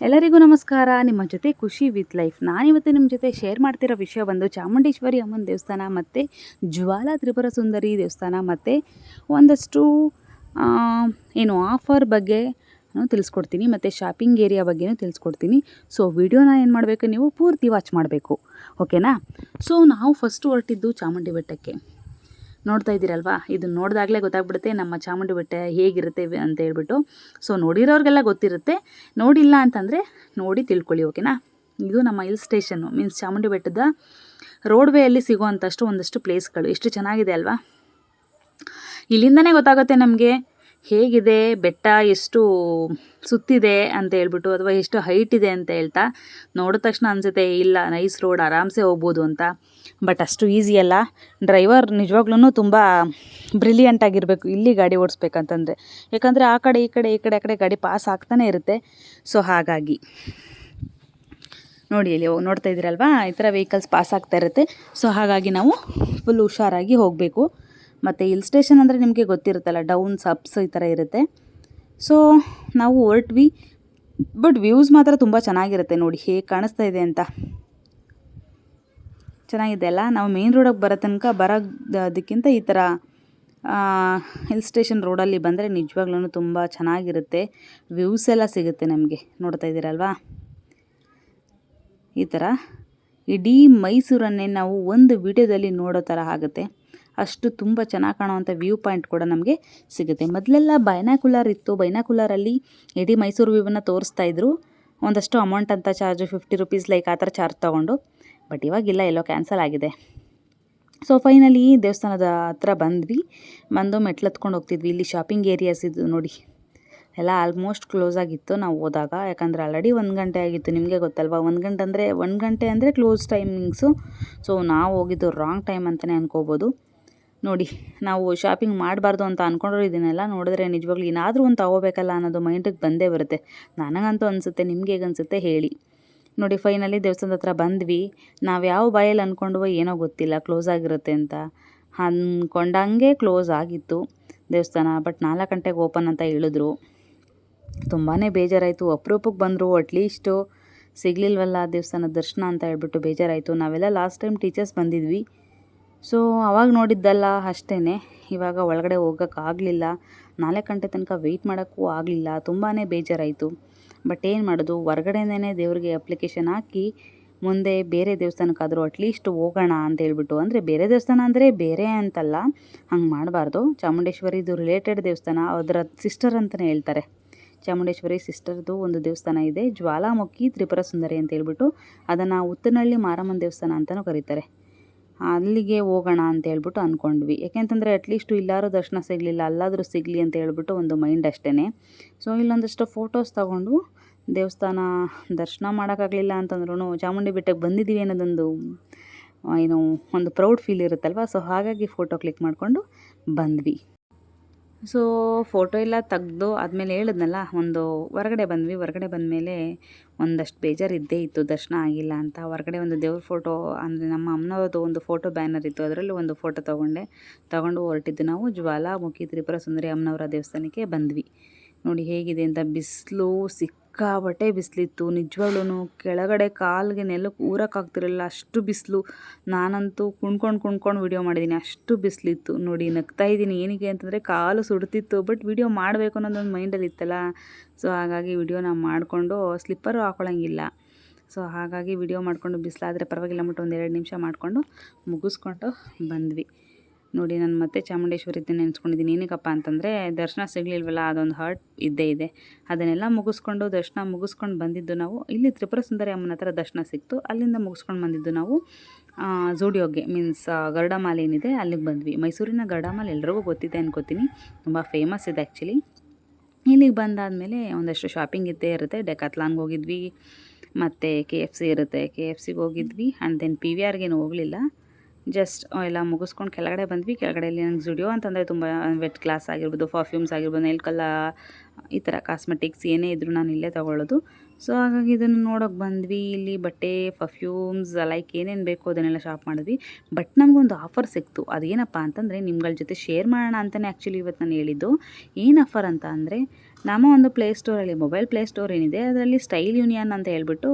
ಎಲ್ಲರಿಗೂ ನಮಸ್ಕಾರ. ನಿಮ್ಮ ಜೊತೆ ಖುಷಿ ವಿತ್ ಲೈಫ್. ನಾನಿವತ್ತು ನಿಮ್ಮ ಜೊತೆ ಶೇರ್ ಮಾಡ್ತಿರೋ ವಿಷಯ ಬಂದು ಚಾಮುಂಡೇಶ್ವರಿ ಅಮ್ಮನ ದೇವಸ್ಥಾನ ಮತ್ತು ಜ್ವಾಲಾ ತ್ರಿಪುರ ಸುಂದರಿ ದೇವಸ್ಥಾನ ಮತ್ತು ಒಂದಷ್ಟು ಏನು ಆಫರ್ ಬಗ್ಗೆ ತಿಳಿಸ್ಕೊಡ್ತೀನಿ ಮತ್ತು ಶಾಪಿಂಗ್ ಏರಿಯಾ ಬಗ್ಗೆನೂ ತಿಳಿಸ್ಕೊಡ್ತೀನಿ. ಸೊ, ವಿಡಿಯೋನ ಏನು ಮಾಡಬೇಕು ನೀವು ಪೂರ್ತಿ ವಾಚ್ ಮಾಡಬೇಕು. ಓಕೆನಾ? ಸೊ, ನಾವು ಫಸ್ಟ್ ಹೊರಟಿದ್ದು ಚಾಮುಂಡಿ ಬೆಟ್ಟಕ್ಕೆ. ನೋಡ್ತಾ ಇದ್ದೀರಲ್ವಾ? ಇದು ನೋಡಿದಾಗಲೇ ಗೊತ್ತಾಗ್ಬಿಡುತ್ತೆ ನಮ್ಮ ಚಾಮುಂಡಿ ಬೆಟ್ಟ ಹೇಗಿರುತ್ತೆ ಅಂತ ಹೇಳ್ಬಿಟ್ಟು. ಸೊ ನೋಡಿರೋರಿಗೆಲ್ಲ ಗೊತ್ತಿರುತ್ತೆ. ನೋಡಿಲ್ಲ ಅಂತಂದರೆ ನೋಡಿ ತಿಳ್ಕೊಳ್ಳಿ, ಓಕೆನಾ? ಇದು ನಮ್ಮ ಹಿಲ್ ಸ್ಟೇಷನ್ನು ಮೀನ್ಸ್ ಚಾಮುಂಡಿ ಬೆಟ್ಟದ ರೋಡ್ವೇಯಲ್ಲಿ ಸಿಗುವಂಥಷ್ಟು ಒಂದಷ್ಟು ಪ್ಲೇಸ್ಗಳು. ಎಷ್ಟು ಚೆನ್ನಾಗಿದೆ ಅಲ್ವಾ? ಇಲ್ಲಿಂದನೇ ಗೊತ್ತಾಗುತ್ತೆ ನಮಗೆ ಹೇಗಿದೆ, ಬೆಟ್ಟ ಎಷ್ಟು ಸುತ್ತಿದೆ ಅಂತ ಹೇಳ್ಬಿಟ್ಟು, ಅಥವಾ ಎಷ್ಟು ಹೈಟ್ ಇದೆ ಅಂತ ಹೇಳ್ತಾ ನೋಡಿದ ತಕ್ಷಣ ಅನಿಸುತ್ತೆ, ಇಲ್ಲ ನೈಸ್ ರೋಡ್ ಆರಾಮ್ಸೆ ಹೋಗ್ಬೋದು ಅಂತ. ಬಟ್ ಅಷ್ಟು ಈಸಿ ಅಲ್ಲ. ಡ್ರೈವರ್ ನಿಜವಾಗ್ಲೂ ತುಂಬ ಬ್ರಿಲಿಯಂಟ್ ಆಗಿರಬೇಕು. ಇಲ್ಲಿ ಗಾಡಿ ಓಡಿಸ್ಬೇಕಂತಂದರೆ. ಯಾಕಂದರೆ ಆ ಕಡೆ, ಈ ಕಡೆ ಈ ಕಡೆ, ಆ ಕಡೆ ಗಾಡಿ ಪಾಸ್ ಆಗ್ತಾನೆ ಇರುತ್ತೆ. ಸೊ ಹಾಗಾಗಿ. ನೋಡಿ ಇಲ್ಲಿ ನೋಡ್ತಾ ಇದ್ದೀರಲ್ವಾ? ಈ ಥರ ವೆಹಿಕಲ್ಸ್ ಪಾಸ್ ಆಗ್ತಾ ಇರುತ್ತೆ. ಸೊ ಹಾಗಾಗಿ ನಾವು ಫುಲ್ ಹುಷಾರಾಗಿ ಹೋಗಬೇಕು. ಮತ್ತು ಹಿಲ್ ಸ್ಟೇಷನ್ ಅಂದರೆ ನಿಮಗೆ ಗೊತ್ತಿರುತ್ತಲ್ಲ ಡೌನ್ಸ್ ಅಪ್ಸ್ ಈ ಥರ ಇರುತ್ತೆ. ಸೊ ನಾವು ಹೊರಟ್ವಿ. ಬಟ್ ವ್ಯೂಸ್ ಮಾತ್ರ ತುಂಬ ಚೆನ್ನಾಗಿರುತ್ತೆ ನೋಡಿ. ಹೇಗೆ ಕಾಣಿಸ್ತಾ ಇದೆ ಅಂತ. ಚೆನ್ನಾಗಿದೆ ಅಲ್ಲ ನಾವು ಮೇನ್ ರೋಡಿಗೆ ಬರೋ ತನಕ ಬರೋದಕ್ಕಿಂತ ಈ ಥರ ಹಿಲ್ ಸ್ಟೇಷನ್ ರೋಡಲ್ಲಿ ಬಂದರೆ ನಿಜವಾಗ್ಲೂ ತುಂಬ ಚೆನ್ನಾಗಿರುತ್ತೆ. ವ್ಯೂಸ್ ಎಲ್ಲ ಸಿಗುತ್ತೆ ನಮಗೆ, ನೋಡ್ತಾ ಇದ್ದೀರಲ್ವಾ? ಈ ಥರ ಇಡೀ ಮೈಸೂರನ್ನೇ ನಾವು ಒಂದು ವಿಡಿಯೋದಲ್ಲಿ ನೋಡೋ ಥರ ಆಗುತ್ತೆ. ಅಷ್ಟು ತುಂಬ ಚೆನ್ನಾಗಿ ಕಾಣುವಂಥ ವ್ಯೂ ಪಾಯಿಂಟ್ ಕೂಡ ನಮಗೆ ಸಿಗುತ್ತೆ. ಮೊದಲೆಲ್ಲ ಬೈನಾಕುಲರ್ ಇತ್ತು. ಬೈನಾಕುಲರಲ್ಲಿ ಇಡೀ ಮೈಸೂರು ವ್ಯೂವನ್ನು ತೋರಿಸ್ತಾ ಇದ್ರು. ಒಂದಷ್ಟು ಅಮೌಂಟ್ ಅಂತ ಚಾರ್ಜು ಫಿಫ್ಟಿ ರುಪೀಸ್ ಲೈಕ್ ಆ ಥರ ಚಾರ್ಜ್ ತೊಗೊಂಡು. ಬಟ್ ಇವಾಗಿಲ್ಲ, ಎಲ್ಲೋ ಕ್ಯಾನ್ಸಲ್ ಆಗಿದೆ. ಸೊ ಫೈನಲಿ ದೇವಸ್ಥಾನದ ಹತ್ರ ಬಂದ್ವಿ. ಬಂದು ಮೆಟ್ಲು ಹತ್ಕೊಂಡು ಹೋಗ್ತಿದ್ವಿ. ಇಲ್ಲಿ ಶಾಪಿಂಗ್ ಏರಿಯಾಸ್ ಇದು ನೋಡಿ. ಎಲ್ಲ ಆಲ್ಮೋಸ್ಟ್ ಕ್ಲೋಸ್ ಆಗಿತ್ತು ನಾವು ಹೋದಾಗ. ಯಾಕಂದರೆ ಆಲ್ರೆಡಿ ಒಂದು ಗಂಟೆ ಆಗಿತ್ತು. ನಿಮಗೆ ಗೊತ್ತಲ್ವಾ? ಒಂದು ಗಂಟೆ ಅಂದರೆ, ಒಂದು ಗಂಟೆ ಅಂದರೆ ಕ್ಲೋಸ್ ಟೈಮಿಂಗ್ಸು ಸೊ ನಾವು ಹೋಗಿದ್ದು ರಾಂಗ್ ಟೈಮ್ ಅಂತಲೇ ಅನ್ಕೋಬೋದು. ನೋಡಿ, ನಾವು ಶಾಪಿಂಗ್ ಮಾಡಬಾರ್ದು ಅಂತ ಅಂದ್ಕೊಂಡ್ರು ಇದನ್ನೆಲ್ಲ ನೋಡಿದ್ರೆ ನಿಜವಾಗ್ಲೂ ಏನಾದರೂ ಒಂದು ತಗೋಬೇಕಲ್ಲ ಅನ್ನೋದು ಮೈಂಡಿಗೆ ಬಂದೇ ಬರುತ್ತೆ. ನನಗಂತೂ ಅನಿಸುತ್ತೆ, ನಿಮ್ಗೆ ಹೇಗೆ ಅನಿಸುತ್ತೆ ಹೇಳಿ. ನೋಡಿ ಫೈನಲಿ ದೇವಸ್ಥಾನದ ಹತ್ರ ಬಂದ್ವಿ. ನಾವು ಯಾವ ಬಾಯಲ್ಲಿ ಅಂದ್ಕೊಂಡ್ವೋ ಏನೋ ಗೊತ್ತಿಲ್ಲ ಕ್ಲೋಸ್ ಆಗಿರುತ್ತೆ ಅಂತ. ಅಂದ್ಕೊಂಡಂಗೆ ಕ್ಲೋಸ್ ಆಗಿತ್ತು ದೇವಸ್ಥಾನ ಬಟ್ ನಾಲ್ಕು ಗಂಟೆಗೆ ಓಪನ್ ಅಂತ ಹೇಳಿದ್ರು. ತುಂಬಾ ಬೇಜಾರಾಯಿತು. ಅಪರೂಪಕ್ಕೆ ಬಂದರು ಅಟ್ಲೀಸ್ಟು ಸಿಗಲಿಲ್ವಲ್ಲ ದೇವಸ್ಥಾನದ ದರ್ಶನ ಅಂತ ಹೇಳ್ಬಿಟ್ಟು ಬೇಜಾರಾಯಿತು. ನಾವೆಲ್ಲ ಲಾಸ್ಟ್ ಟೈಮ್ ಟೀಚರ್ಸ್ ಬಂದಿದ್ವಿ. ಸೊ ಅವಾಗ ನೋಡಿದ್ದಲ್ಲ ಅಷ್ಟೇ ಇವಾಗ ಒಳಗಡೆ ಹೋಗೋಕ್ಕಾಗಲಿಲ್ಲ. ನಾಲ್ಕು ಗಂಟೆ ತನಕ ವೆಯ್ಟ್ ಮಾಡೋಕ್ಕೂ ಆಗಲಿಲ್ಲ. ತುಂಬಾ ಬೇಜಾರಾಯಿತು. ಬಟ್ ಏನು ಮಾಡೋದು? ಹೊರ್ಗಡೆನೇ ದೇವರಿಗೆ ಅಪ್ಲಿಕೇಶನ್ ಹಾಕಿ ಮುಂದೆ ಬೇರೆ ದೇವಸ್ಥಾನಕ್ಕಾದರೂ ಅಟ್ಲೀಸ್ಟ್ ಹೋಗೋಣ ಅಂತ ಹೇಳ್ಬಿಟ್ಟು. ಅಂದರೆ ಬೇರೆ ದೇವಸ್ಥಾನ ಅಂದರೆ ಬೇರೆ ಅಂತಲ್ಲ. ಹಂಗೆ ಮಾಡಬಾರ್ದು. ಚಾಮುಂಡೇಶ್ವರಿದು ರಿಲೇಟೆಡ್ ದೇವಸ್ಥಾನ. ಅದರ ಸಿಸ್ಟರ್ ಅಂತಲೇ ಹೇಳ್ತಾರೆ. ಚಾಮುಂಡೇಶ್ವರಿ ಸಿಸ್ಟರ್ದು ಒಂದು ದೇವಸ್ಥಾನ ಇದೆ. ಜ್ವಾಲಾಮುಖಿ ತ್ರಿಪುರ ಸುಂದರಿ ಅಂತ ಹೇಳ್ಬಿಟ್ಟು ಅದನ್ನು ಉತ್ತನಹಳ್ಳಿ ಮಾರಮ್ಮನ ದೇವಸ್ಥಾನ ಅಂತಲೂ ಕರೀತಾರೆ. ಅಲ್ಲಿಗೆ ಹೋಗೋಣ ಅಂತ ಹೇಳ್ಬಿಟ್ಟು ಅಂದ್ಕೊಂಡ್ವಿ. ಯಾಕೆಂತಂದರೆ ಅಟ್ಲೀಸ್ಟು ಇಲ್ಲಾರು ದರ್ಶನ ಸಿಗಲಿಲ್ಲ, ಅಲ್ಲಾದರೂ ಸಿಗಲಿ ಅಂತ ಹೇಳ್ಬಿಟ್ಟು ಒಂದು ಮೈಂಡ್ ಅಷ್ಟೇ ಸೊ ಇಲ್ಲೊಂದಷ್ಟು ಫೋಟೋಸ್ ತಗೊಂಡು ದೇವಸ್ಥಾನ ದರ್ಶನ ಮಾಡೋಕ್ಕಾಗಲಿಲ್ಲ ಅಂತಂದ್ರೂ ಚಾಮುಂಡಿ ಬೆಟ್ಟಕ್ಕೆ ಬಂದಿದ್ದೀವಿ ಅನ್ನೋದೊಂದು ಏನು, ಒಂದು ಪ್ರೌಡ್ ಫೀಲ್ ಇರುತ್ತಲ್ವ? ಸೊ ಹಾಗಾಗಿ ಫೋಟೋ ಕ್ಲಿಕ್ ಮಾಡಿಕೊಂಡು ಬಂದ್ವಿ. ಸೊ ಫೋಟೋ ಎಲ್ಲ ತೆಗ್ದು ಆದಮೇಲೆ ಹೇಳಿದ್ನಲ್ಲ, ಒಂದು ಹೊರಗಡೆ ಬಂದ್ವಿ, ಹೊರಗಡೆ ಬಂದಮೇಲೆ ಒಂದಷ್ಟು ಬೇಜಾರು ಇದ್ದೇ ಇತ್ತು, ದರ್ಶನ ಆಗಿಲ್ಲ ಅಂತ. ಹೊರಗಡೆ ಒಂದು ದೇವ್ರ ಫೋಟೋ ಅಂದರೆ ನಮ್ಮ ಅಮ್ಮನವ್ರದ್ದು ಒಂದು ಫೋಟೋ ಬ್ಯಾನರ್ ಇತ್ತು, ಅದರಲ್ಲಿ ಒಂದು ಫೋಟೋ ತೊಗೊಂಡೆ. ತೊಗೊಂಡು ಹೊರಟಿದ್ದು ನಾವು ಜ್ವಾಲಾಮುಖಿ ತ್ರಿಪುರ ಸುಂದರಿ ಅಮ್ಮನವರ ದೇವಸ್ಥಾನಕ್ಕೆ ಬಂದ್ವಿ. ನೋಡಿ ಹೇಗಿದೆ ಅಂತ ಬಿಸಿಲು ಸಿಕ್ಕಾಬಟ್ಟೆ ಬಿಸಿಲಿತ್ತು. ನಿಜವಾಗ್ಲೂ ಕೆಳಗಡೆ ಕಾಲಿಗೆ ನೆಲಕ್ಕೆ ಊರಕ್ಕಾಗ್ತಿರಲಿಲ್ಲ. ಅಷ್ಟು ಬಿಸಿಲು. ನಾನಂತೂ ಕುಣ್ಕೊಂಡು ಕುಣ್ಕೊಂಡು ವಿಡಿಯೋ ಮಾಡಿದ್ದೀನಿ ಅಷ್ಟು ಬಿಸಿಲಿತ್ತು. ನೋಡಿ ನಗ್ತಾ ಇದ್ದೀನಿ. ಏನಕ್ಕೆ ಅಂತಂದರೆ ಕಾಲು ಸುಡ್ತಿತ್ತು. ಬಟ್ ವಿಡಿಯೋ ಮಾಡಬೇಕು ಅನ್ನೋದೊಂದು ಮೈಂಡಲ್ಲಿ ಇತ್ತಲ್ಲ. ಸೊ ಹಾಗಾಗಿ ವಿಡಿಯೋನ ಮಾಡಿಕೊಂಡು ಸ್ಲಿಪ್ಪರು ಹಾಕೊಳ್ಳೋಂಗಿಲ್ಲ ಸೊ ಹಾಗಾಗಿ ವಿಡಿಯೋ ಮಾಡಿಕೊಂಡು ಬಿಸಿಲಾದರೆ ಪರವಾಗಿಲ್ಲ ಅಂದ್ಬಿಟ್ಟು ಒಂದು ಎರಡು ನಿಮಿಷ ಮಾಡಿಕೊಂಡು ಮುಗಿಸ್ಕೊಂಡು ಬಂದ್ವಿ. ನೋಡಿ, ನಾನು ಮತ್ತೆ ಚಾಮುಂಡೇಶ್ವರಿದ್ದು ನೆನೆಸ್ಕೊಂಡಿದ್ದೀನಿ. ಏನಕ್ಕಪ್ಪ ಅಂತಂದರೆ, ದರ್ಶನ ಸಿಗಲಿಲ್ವಲ್ಲ, ಅದೊಂದು ಹಾರ್ಟ್ ಇದ್ದೇ ಇದೆ. ಅದನ್ನೆಲ್ಲ ಮುಗಿಸ್ಕೊಂಡು, ದರ್ಶನ ಮುಗಿಸ್ಕೊಂಡು ಬಂದಿದ್ದು ನಾವು, ಇಲ್ಲಿ ತ್ರಿಪುರ ಸುಂದರಿ ಅಮ್ಮನ ಹತ್ರ ದರ್ಶನ ಸಿಕ್ತು. ಅಲ್ಲಿಂದ ಮುಗಿಸ್ಕೊಂಡು ಬಂದಿದ್ದು ನಾವು ಝೂಡಿಯೋಗೆ ಮೀನ್ಸ್ ಗರುಡಮಾಲೆ ಏನಿದೆ, ಅಲ್ಲಿಗೆ ಬಂದ್ವಿ. ಮೈಸೂರಿನ ಗರುಡಮಾಲೆ ಎಲ್ರಿಗೂ ಗೊತ್ತಿದೆ ಅನ್ಕೋತೀನಿ. ತುಂಬ ಫೇಮಸ್ ಇದೆ ಆ್ಯಕ್ಚುಲಿ ಇಲ್ಲಿಗೆ ಬಂದಾದಮೇಲೆ ಒಂದಷ್ಟು ಶಾಪಿಂಗ್ ಇದ್ದೇ ಇರುತ್ತೆ. ಡೆಕಾತ್ಲಾನ್ಗೆ ಹೋಗಿದ್ವಿ. ಮತ್ತು ಕೆ ಎಫ್ ಸಿ ಇರುತ್ತೆ. ಕೆ ಎಫ್ ಸಿಗೆ ಹೋಗಿದ್ವಿ. ಆ್ಯಂಡ್ ದೆನ್ ಪಿ ವಿ ಆರ್ಗೇನು ಹೋಗಲಿಲ್ಲ. ಜಸ್ಟ್ ಎಲ್ಲ ಮುಗಿಸ್ಕೊಂಡು ಕೆಳಗಡೆ ಬಂದ್ವಿ. ಕೆಳಗಡೆಯಲ್ಲಿ ನಂಗೆ ಜುಡಿಯೋ ಅಂತಂದರೆ ತುಂಬ ವೆಟ್ ಗ್ಲಾಸ್ ಆಗಿರ್ಬೋದು ಪರ್ಫ್ಯೂಮ್ಸ್ ಆಗಿರ್ಬೋದು ನೈಲ್ ಕಲ್ಲ ಈ ಥರ ಕಾಸ್ಮೆಟಿಕ್ಸ್ ಏನೇ ಇದ್ದರೂ ನಾನು ಇಲ್ಲೇ ತೊಗೊಳ್ಳೋದು. ಸೊ ಹಾಗಾಗಿ ಇದನ್ನು ನೋಡೋಕೆ ಬಂದ್ವಿ. ಇಲ್ಲಿ ಬಟ್ಟೆ ಪರ್ಫ್ಯೂಮ್ಸ್ ಲೈಕ್ ಏನೇನು ಬೇಕು ಅದನ್ನೆಲ್ಲ ಶಾಪ್ ಮಾಡಿದ್ವಿ. ಬಟ್ ನಮಗೊಂದು ಆಫರ್ ಸಿಕ್ತು. ಅದೇನಪ್ಪ ಅಂತಂದರೆ, ನಿಮ್ಗಳ ಜೊತೆ ಶೇರ್ ಮಾಡೋಣ ಅಂತಲೇ ಆ್ಯಕ್ಚುಲಿ ಇವತ್ತು ನಾನು ಹೇಳಿದ್ದು. ಏನು ಆಫರ್ ಅಂತ ಅಂದರೆ ನಮ್ಮ ಒಂದು ಪ್ಲೇ ಸ್ಟೋರಲ್ಲಿ ಮೊಬೈಲ್ ಪ್ಲೇ ಸ್ಟೋರ್ ಏನಿದೆ, ಅದರಲ್ಲಿ ಸ್ಟೈಲ್ ಯೂನಿಯನ್ ಅಂತ ಹೇಳ್ಬಿಟ್ಟು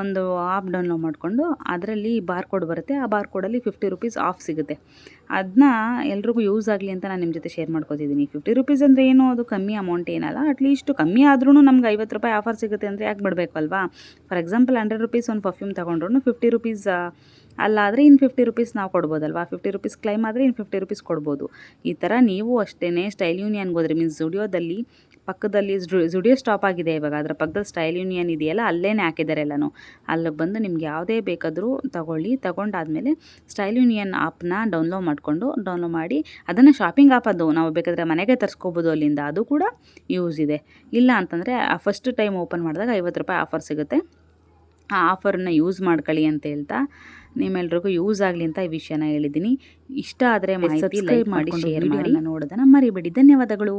ಒಂದು ಆಪ್ ಡೌನ್ಲೋಡ್ ಮಾಡಿಕೊಂಡು ಅದರಲ್ಲಿ ಬಾರ್ ಕೋಡ್ ಬರುತ್ತೆ. ಆ ಬಾರ್ ಕೋಡಲ್ಲಿ ಫಿಫ್ಟಿ ರುಪೀಸ್ ಆಫ್ ಸಿಗುತ್ತೆ. ಅದನ್ನ ಎಲ್ರಿಗೂ ಯೂಸ್ ಆಗಲಿ ಅಂತ ನಾನು ನಿಮ್ಮ ಜೊತೆ ಶೇರ್ ಮಾಡ್ಕೋತಿದ್ದೀನಿ ಫಿಫ್ಟಿ ರುಪೀಸ್ ಅಂದರೆ ಏನು? ಅದು ಕಮ್ಮಿ ಅಮೌಂಟ್ ಏನಲ್ಲ ಅಟ್ಲೀಸ್ಟ್ ಕಮ್ಮಿ ಆದ್ರೂ ನಮ್ಗೆ ಐವತ್ತು ರೂಪಾಯಿ ಆಫರ್ ಸಿಗುತ್ತೆ ಅಂದರೆ ಯಾಕೆ ಬಿಡಬೇಕು ಅಲ್ವಾ? ಫಾರ್ ಎಕ್ಸಾಂಪಲ್ ಹಂಡ್ರೆಡ್ ರುಪೀಸ್ ಒಂದು ಪರ್ಫ್ಯೂಮ್ ತೊಗೊಂಡ್ರು ಫಿಫ್ಟಿ ರುಪೀಸ್ ಅಲ್ಲಾದರೆ ಇನ್ನು ಫಿಫ್ಟಿ ರುಪೀಸ್ ನಾವು ಕೊಡ್ಬೋದಲ್ವಾ? ಫಿಫ್ಟಿ ರುಪೀಸ್ ಕ್ಲೈಮ್ ಆದರೆ ಇನ್ನು ಫಿಫ್ಟಿ ರುಪೀಸ್ ಕೊಡ್ಬೋದು. ಈ ಥರ ನೀವು ಅಷ್ಟೇ ಸ್ಟೈಲ್ ಯೂನಿಯನ್ಗೆ ಹೋದ್ರೆ ಮೀನ್ಸ್ ಜುಡಿಯೋದಲ್ಲಿ ಪಕ್ಕದಲ್ಲಿ ಜುಡಿಯೋ ಸ್ಟಾಪ್ ಆಗಿದೆ ಇವಾಗ. ಅದರ ಪಕ್ಕದಲ್ಲಿ ಸ್ಟೈಲ್ ಯೂನಿಯನ್ ಇದೆಯಲ್ಲ ಅಲ್ಲೇ ಹಾಕಿದ್ದಾರೆ ಎಲ್ಲನೂ. ಅಲ್ಲಿಗೆ ಬಂದು ನಿಮ್ಗೆ ಯಾವುದೇ ಬೇಕಾದರೂ ತಗೊಳ್ಳಿ. ತಗೊಂಡಾದಮೇಲೆ ಸ್ಟೈಲ್ ಯೂನಿಯನ್ ಆ್ಯಪ್ನ ಡೌನ್ಲೋಡ್ ಮಾಡಿಕೊಂಡು ಡೌನ್ಲೋಡ್ ಮಾಡಿ, ಅದನ್ನು ಶಾಪಿಂಗ್ ಆ್ಯಪ್ ಅದು ನಾವು ಬೇಕಾದರೆ ಮನೆಗೆ ತರಿಸ್ಕೋಬೋದು ಅಲ್ಲಿಂದ. ಅದು ಕೂಡ ಯೂಸ್ ಇದೆ. ಇಲ್ಲ ಅಂತಂದರೆ ಫಸ್ಟ್ ಟೈಮ್ ಓಪನ್ ಮಾಡಿದಾಗ ಐವತ್ತು ರೂಪಾಯಿ ಆಫರ್ ಸಿಗುತ್ತೆ. ಆ ಆಫರನ್ನು ಯೂಸ್ ಮಾಡ್ಕೊಳ್ಳಿ ಅಂತ ಹೇಳ್ತಾ ನಿಮ್ಮೆಲ್ರಿಗೂ ಯೂಸ್ ಆಗಲಿ ಅಂತ ಈ ವಿಷಯನ ಹೇಳಿದ್ದೀನಿ. ಇಷ್ಟ ಆದರೆ ಮಾಹಿತಿ ಲೈಕ್ ಮಾಡಿ ಶೇರ್ ಮಾಡಿ ನೋಡೋದನ್ನು ಮರಿಬೇಡಿ. ಧನ್ಯವಾದಗಳು.